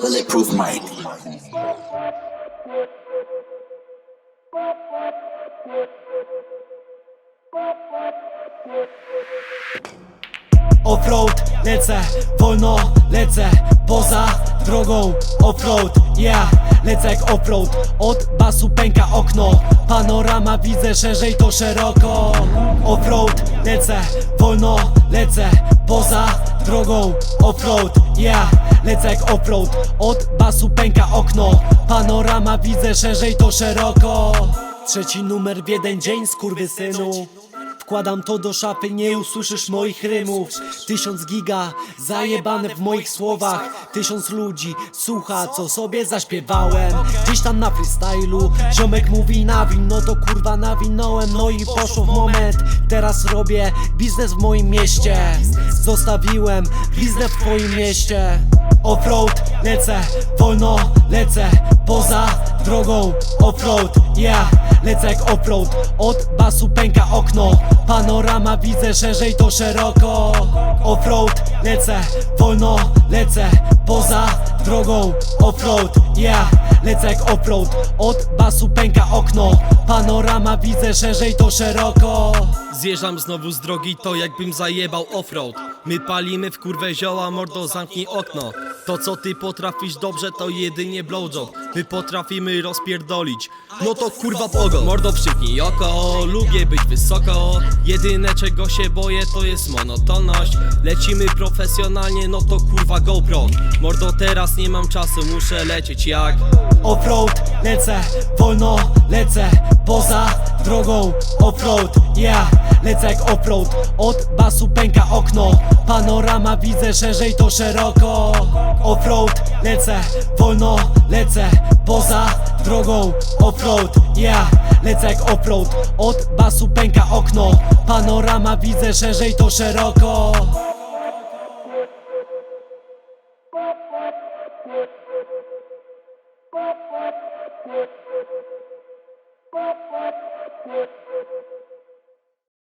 Bulletproof Mike. Offroad, lecę, wolno, lecę Poza drogą, offroad, yeah Lecę jak offroad, od basu pęka okno Panorama widzę szerzej to szeroko. Offroad, lecę, wolno, lecę Poza drogą, offroad, yeah Lecę jak offroad, od basu pęka okno Panorama widzę szerzej to szeroko. Trzeci numer w jeden dzień, skurwysynu Wkładam to do szafy, nie usłyszysz moich rymów. Tysiąc giga, zajebane w moich słowach. Tysiąc ludzi słucha, co sobie zaśpiewałem. Gdzieś tam na freestylu, ziomek mówi nawin No to kurwa nawinąłem, no i poszło w moment. Teraz robię biznes w moim mieście. Zostawiłem biznes w twoim mieście. Offroad, lecę, wolno, lecę. Poza drogą, offroad, yeah Lecę jak offroad, od basu pęka okno Panorama widzę szerzej to szeroko. Offroad, lecę, wolno, lecę Poza drogą, offroad, yeah Lecę jak offroad, od basu pęka okno Panorama widzę szerzej to szeroko. Zjeżdżam znowu z drogi, to jakbym zajebał offroad. My palimy w kurwę zioła, mordo zamknij okno To co ty potrafisz dobrze to jedynie blowjob. My potrafimy rozpierdolić, no to kurwa pogo. Mordo przymknij oko, lubię być wysoko. Jedyne czego się boję to jest monotonność. Lecimy profesjonalnie, no to kurwa GoPro. Mordo teraz nie mam czasu, muszę lecieć jak Offroad, lecę, wolno, lecę Poza drogą, offroad, yeah Lecę jak offroad, od basu pęka okno Panorama widzę szerzej to szeroko. Offroad, lecę, wolno, lecę Poza drogą, offroad, yeah Lecę jak offroad, od basu pęka okno Panorama widzę szerzej to szeroko?